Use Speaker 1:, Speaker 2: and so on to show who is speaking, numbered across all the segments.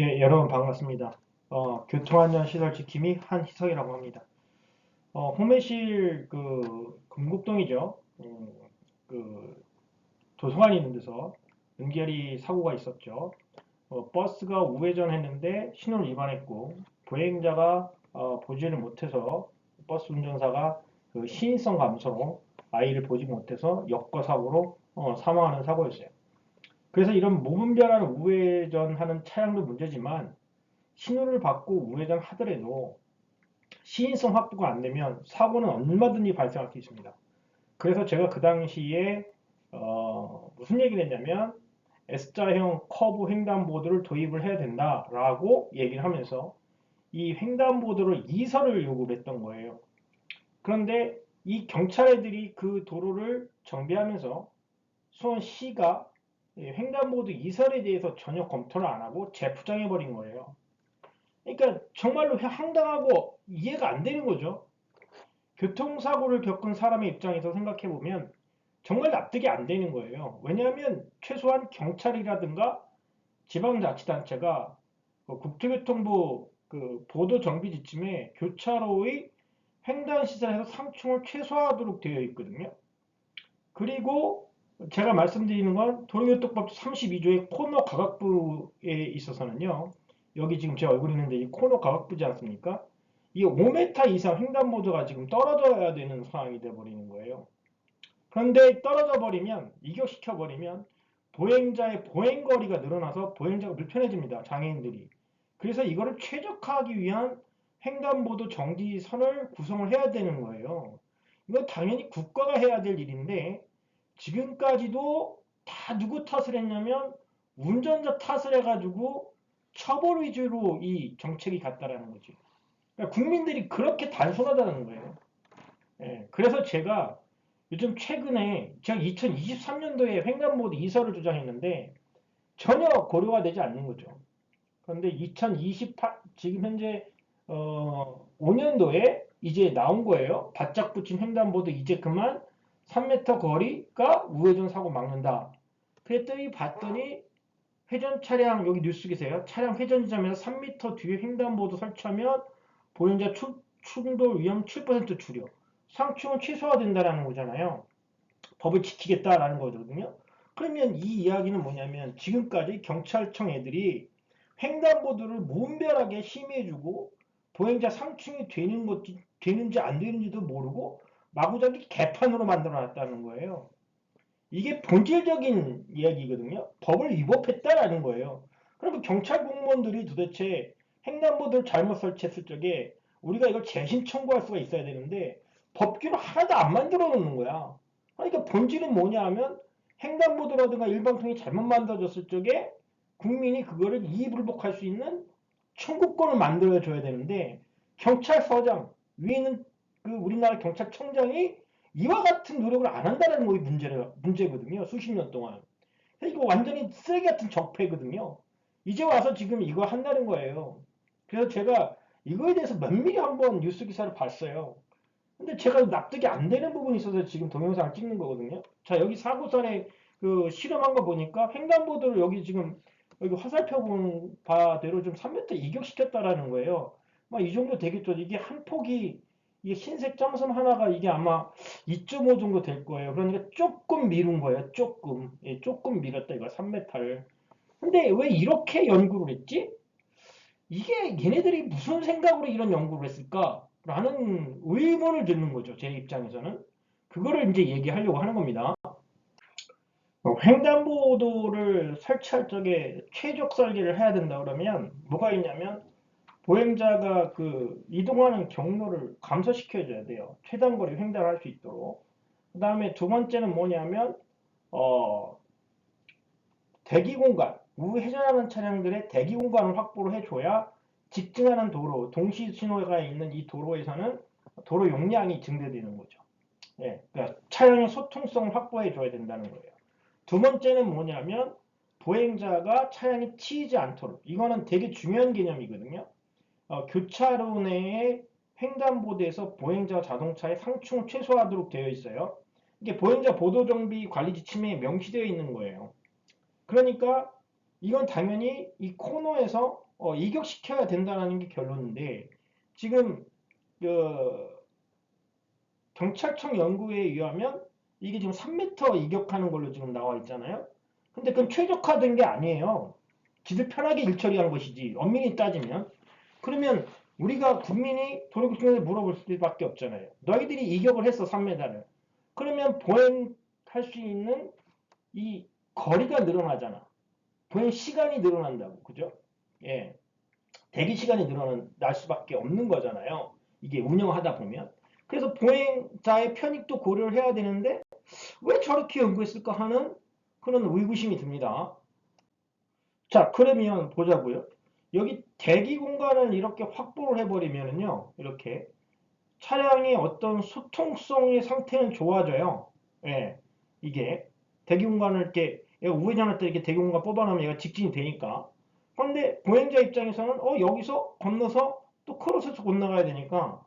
Speaker 1: 예, 여러분 반갑습니다. 어, 교통안전 시설 지킴이 한희석이라고 합니다. 어, 호매실 그 금곡동이죠. 음, 그 도서관이 있는 데서 은결이 사고가 있었죠. 어, 버스가 우회전했는데 신호를 위반했고 보행자가 어, 보지를 못해서 버스 운전사가 그 시인성 감소로 아이를 보지 못해서 역과 사고로 어, 사망하는 사고였어요. 그래서 이런 무분별한 우회전하는 차량도 문제지만 신호를 받고 우회전 하더라도 시인성 확보가 안 되면 사고는 얼마든지 발생할 수 있습니다. 그래서 제가 그 당시에 어, 무슨 얘기를 했냐면 S자형 커브 횡단보도를 도입을 해야 된다라고 얘기를 하면서 이 횡단보도를 이설을 요구했던 거예요. 그런데 이 경찰애들이 그 도로를 정비하면서 수원시가 횡단보도 이설에 대해서 전혀 검토를 안 하고 재포장해 버린 거예요. 그러니까 정말로 황당하고 이해가 안 되는 거죠. 교통사고를 겪은 사람의 입장에서 생각해 보면 정말 납득이 안 되는 거예요. 왜냐하면 최소한 경찰이라든가 지방자치단체가 그 국토교통부 그 보도 정비 지침에 교차로의 횡단 시설에서 상충을 최소화하도록 되어 있거든요. 그리고 제가 말씀드리는 건 도로교통법 32조의 코너 가각부에 있어서는요. 여기 지금 제 얼굴이 있는데 이 코너 가각부지 않습니까? 이 5m 이상 횡단보도가 지금 떨어져야 되는 상황이 돼버리는 거예요. 그런데 떨어져 버리면 이격시켜 버리면 보행자의 보행거리가 늘어나서 보행자가 불편해집니다. 장애인들이. 그래서 이거를 최적화하기 위한 횡단보도 정지선을 구성을 해야 되는 거예요. 이건 당연히 국가가 해야 될 일인데 지금까지도 다 누구 탓을 했냐면 운전자 탓을 해가지고 처벌 위주로 이 정책이 갔다라는 거지. 그러니까 국민들이 그렇게 단순하다는 거예요. 예, 그래서 제가 요즘 최근에 제가 2023년도에 횡단보도 이설을 주장했는데 전혀 고려가 되지 않는 거죠. 그런데 2028 지금 현재 어, 5년도에 이제 나온 거예요. 바짝 붙인 횡단보도 이제 그만 3m 거리가 우회전 사고 막는다. 그랬더니 봤더니 회전 차량 여기 뉴스 기세요. 차량 회전 지점에서 3m 뒤에 횡단보도 설치하면 보행자 충돌 위험 7% 줄여. 상충은 최소화된다라는 거잖아요. 법을 지키겠다라는 거거든요. 그러면 이 이야기는 뭐냐면 지금까지 경찰청 애들이 횡단보도를 무분별하게 심의해주고 보행자 상충이 되는 것 되는지 안 되는지도 모르고 마구잡이 개판으로 만들어놨다는 거예요. 이게 본질적인 이야기거든요. 법을 위법했다라는 거예요. 그러면 경찰 공무원들이 도대체 횡단보도를 잘못 설치했을 적에 우리가 이걸 재신 청구할 수가 있어야 되는데 법규를 하나도 안 만들어 놓는 거야. 그러니까 본질은 뭐냐 하면 횡단보도라든가 일방통이 잘못 만들어졌을 적에 국민이 그거를 이의불복할 수 있는 청구권을 만들어 줘야 되는데 경찰서장 위에는 그 우리나라 경찰청장이 이와 같은 노력을 안 한다는 게 문제라, 문제거든요. 수십 년 동안. 이거 완전히 쓰레기 같은 적폐거든요. 이제 와서 지금 이거 한다는 거예요. 그래서 제가 이거에 대해서 면밀히 한번 뉴스 기사를 봤어요. 근데 제가 납득이 안 되는 부분이 있어서 지금 동영상을 찍는 거거든요. 자, 여기 사고선에 그 실험한 거 보니까 횡단보도를 여기 지금 여기 화살표 본 바대로 좀 3m 이격시켰다라는 거예요. 막 이 정도 되겠죠. 이게 한 폭이 이게 흰색 점선 하나가 이게 아마 2.5 정도 될 거예요. 그러니까 조금 미룬 거예요. 조금. 예, 조금 밀었다 이거 3m를. 근데 왜 이렇게 연구를 했지? 이게 얘네들이 무슨 생각으로 이런 연구를 했을까? 라는 의문을 듣는 거죠. 제 입장에서는. 그거를 이제 얘기하려고 하는 겁니다. 어, 횡단보도를 설치할 적에 최적 설계를 해야 된다 그러면 뭐가 있냐면 보행자가 그 이동하는 경로를 감소시켜 줘야 돼요. 최단 거리 횡단할 수 있도록. 그 다음에 두 번째는 뭐냐면 어 대기 공간 우회전하는 차량들의 대기 공간을 확보를 해줘야 직진하는 도로 동시 신호가 있는 이 도로에서는 도로 용량이 증대되는 거죠. 예, 그러니까 차량의 소통성을 확보해 줘야 된다는 거예요. 두 번째는 뭐냐면 보행자가 차량이 치이지 않도록 이거는 되게 중요한 개념이거든요. 어, 교차로 내에 횡단보도에서 보행자 자동차의 상충을 최소화하도록 되어 있어요. 이게 보행자 보도정비 관리 지침에 명시되어 있는 거예요. 그러니까 이건 당연히 이 코너에서 어, 이격시켜야 된다는 게 결론인데 지금 그 경찰청 연구에 의하면 이게 지금 3m 이격하는 걸로 지금 나와 있잖아요. 근데 그건 최적화된 게 아니에요. 지들 편하게 일처리한 것이지 엄밀히 따지면 그러면 우리가 국민이 도로교통에 물어볼 수밖에 없잖아요. 너희들이 이격을 했어 3m를. 그러면 보행할 수 있는 이 거리가 늘어나잖아. 보행 시간이 늘어난다고 그죠? 예, 대기 시간이 늘어날 수밖에 없는 거잖아요. 이게 운영하다 보면. 그래서 보행자의 편익도 고려를 해야 되는데 왜 저렇게 연구했을까 하는 그런 의구심이 듭니다. 자, 그러면 보자고요. 여기 대기 공간을 이렇게 확보를 해버리면은요, 이렇게 차량의 어떤 소통성의 상태는 좋아져요. 예, 이게 대기 공간을 이렇게 우회전할 때 이렇게 대기 공간 뽑아놓으면 얘가 직진이 되니까. 그런데 보행자 입장에서는 어 여기서 건너서 또 크로스에서 건너가야 되니까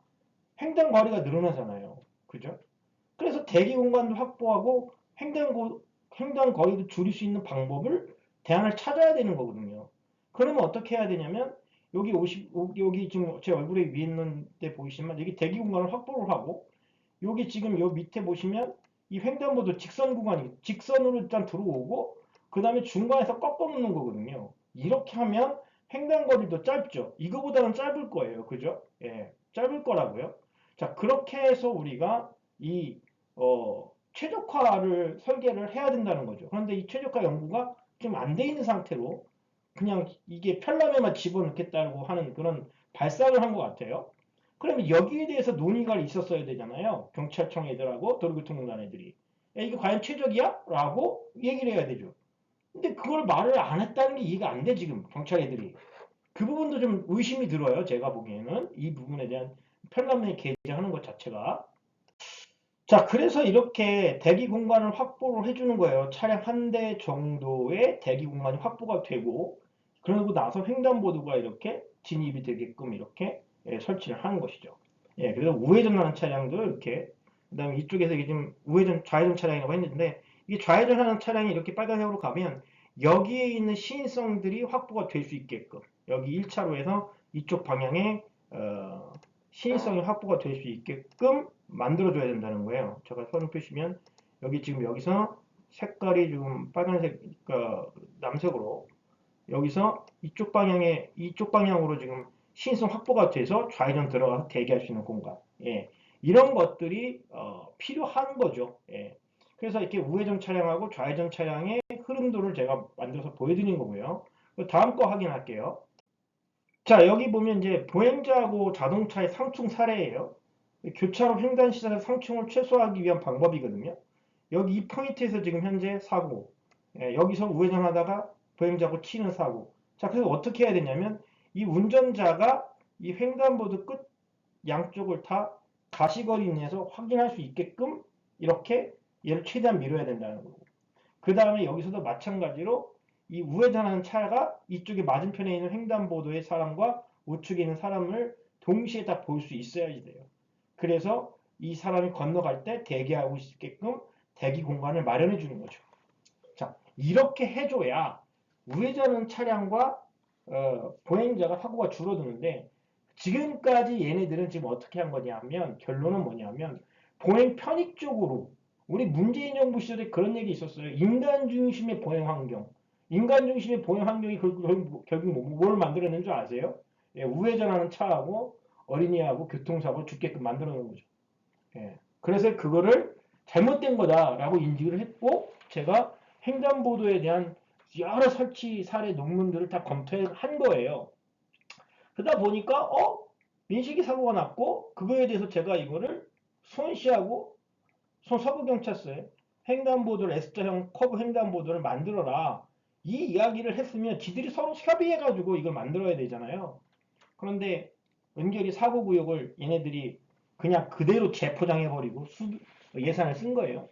Speaker 1: 횡단 거리가 늘어나잖아요. 그죠? 그래서 대기 공간도 확보하고 횡단 거리도 줄일 수 있는 방법을 대안을 찾아야 되는 거거든요. 그러면 어떻게 해야 되냐면 여기 50 여기 지금 제 얼굴에 위에 있는 데 보이시면 여기 대기 공간을 확보를 하고 여기 지금 요 밑에 보시면 이 횡단보도 직선 구간이 직선으로 일단 들어오고 그 다음에 중간에서 꺾어 놓는 거거든요. 이렇게 하면 횡단거리도 짧죠. 이거보다는 짧을 거예요. 그죠? 예, 짧을 거라고요. 자, 그렇게 해서 우리가 이 어, 최적화를 설계를 해야 된다는 거죠. 그런데 이 최적화 연구가 좀안돼 있는 상태로 그냥 이게 편람에만 집어넣겠다고 하는 그런 발상을 한 것 같아요. 그러면 여기에 대해서 논의가 있었어야 되잖아요. 경찰청 애들하고 도로교통공단 애들이. 야, 이게 과연 최적이야? 라고 얘기를 해야 되죠. 근데 그걸 말을 안 했다는 게 이해가 안 돼, 지금, 경찰 애들이. 그 부분도 좀 의심이 들어요, 제가 보기에는. 이 부분에 대한 편람에 게재하는 것 자체가. 자, 그래서 이렇게 대기 공간을 확보를 해주는 거예요. 차량 한 대 정도의 대기 공간이 확보가 되고, 그러고 나서 횡단보도가 이렇게 진입이 되게끔 이렇게 예, 설치를 하는 것이죠. 예, 그래서 우회전하는 차량도 이렇게, 그 다음에 이쪽에서 이게 지금 우회전, 좌회전 차량이라고 했는데, 이게 좌회전하는 차량이 이렇게 빨간색으로 가면, 여기에 있는 시인성들이 확보가 될 수 있게끔, 여기 1차로에서 이쪽 방향에, 어, 시인성이 확보가 될 수 있게끔 만들어줘야 된다는 거예요. 제가 선을 표시면 여기 지금 여기서 색깔이 좀 빨간색, 그러니까 남색으로 여기서 이쪽 방향에 이쪽 방향으로 지금 시인성 확보가 돼서 좌회전 들어가서 대기할 수 있는 공간. 예. 이런 것들이 어, 필요한 거죠. 예. 그래서 이렇게 우회전 차량하고 좌회전 차량의 흐름도를 제가 만들어서 보여드린 거고요. 다음 거 확인할게요. 자, 여기 보면 이제 보행자하고 자동차의 상충 사례예요. 교차로 횡단 시설의 상충을 최소화하기 위한 방법이거든요. 여기 이 포인트에서 지금 현재 사고, 예, 여기서 우회전하다가 보행자하고 치는 사고. 자, 그래서 어떻게 해야 되냐면 이 운전자가 이 횡단보도 끝 양쪽을 다 가시거리 내에서 확인할 수 있게끔 이렇게 얘를 최대한 밀어야 된다는 거고. 그 다음에 여기서도 마찬가지로 이 우회전하는 차가 이쪽에 맞은편에 있는 횡단보도의 사람과 우측에 있는 사람을 동시에 다 볼 수 있어야지 돼요. 그래서 이 사람이 건너갈 때 대기하고 있게끔 대기 공간을 마련해 주는 거죠. 자, 이렇게 해줘야 우회전하는 차량과 어, 보행자가 사고가 줄어드는데 지금까지 얘네들은 지금 어떻게 한 거냐면 결론은 뭐냐면 보행 편익 쪽으로 우리 문재인 정부 시절에 그런 얘기 있었어요. 인간 중심의 보행 환경. 인간 중심의 보행 환경이 결국, 결국 뭐, 뭘 만들어낸 줄 아세요? 예, 우회전하는 차하고 어린이하고 교통사고를 죽게끔 만들어 놓은 거죠. 예, 그래서 그거를 잘못된 거다라고 인식을 했고 제가 횡단보도에 대한 여러 설치 사례 논문들을 다 검토한 거예요. 그러다 보니까 어 민식이 사고가 났고 그거에 대해서 제가 이거를 손시하고 손 서부 경찰서에 횡단보도를 S자형 커브 횡단보도를 만들어라 이 이야기를 했으면 지들이 서로 협의해가지고 이걸 만들어야 되잖아요. 그런데 은결이 사고 구역을 얘네들이 그냥 그대로 재포장해버리고 예산을 쓴 거예요.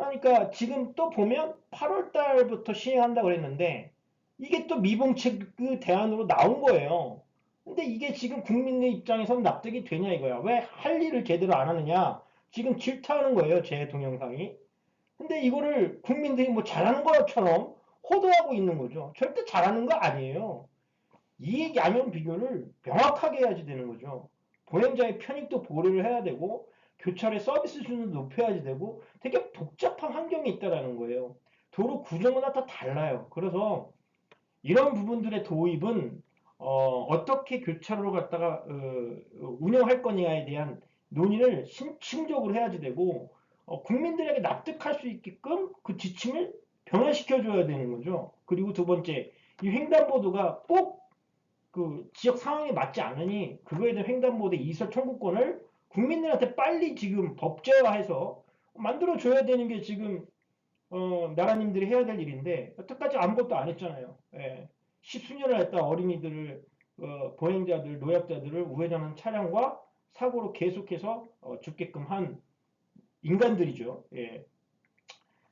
Speaker 1: 그러니까 지금 또 보면 8월 달부터 시행한다고 그랬는데 이게 또 미봉책 그 대안으로 나온 거예요. 근데 이게 지금 국민의 입장에서는 납득이 되냐 이거야. 왜 할 일을 제대로 안 하느냐. 지금 질타하는 거예요. 제 동영상이. 근데 이거를 국민들이 뭐 잘하는 것처럼 호도하고 있는 거죠. 절대 잘하는 거 아니에요. 이익 양형 비교를 명확하게 해야지 되는 거죠. 보행자의 편익도 고려를 해야 되고 교차의 서비스 수준을 높여야지 되고 되게 복잡한 환경이 있다라는 거예요. 도로 구조마다 다 달라요. 그래서 이런 부분들의 도입은 어, 떻게 교차로를 갖다가 어, 운영할 거냐에 대한 논의를 심층적으로 해야지 되고 어, 국민들에게 납득할 수 있게끔 그 지침을 변화시켜 줘야 되는 거죠. 그리고 두 번째, 이 횡단보도가 꼭 그 지역 상황에 맞지 않으니 그거에 대한 횡단보도 이설 청구권을 국민들한테 빨리 지금 법제화해서 만들어 줘야 되는 게 지금 어, 나라님들이 해야 될 일인데 여태까지 아무것도 안 했잖아요. 예. 십수년을 했다 어린이들을 어, 보행자들, 노약자들을 우회전하는 차량과 사고로 계속해서 어, 죽게끔 한 인간들이죠. 예.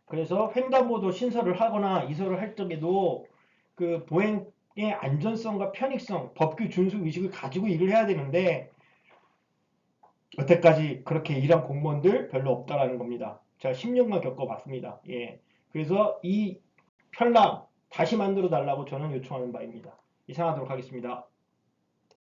Speaker 1: 그래서 횡단보도 신설을 하거나 이설을 할 적에도 그 보행의 안전성과 편익성, 법규 준수 의식을 가지고 일을 해야 되는데 여태까지 그렇게 일한 공무원들 별로 없다라는 겁니다. 제가 10년간 겪어봤습니다. 예. 그래서 이 편람 다시 만들어 달라고 저는 요청하는 바입니다. 이상하도록 하겠습니다.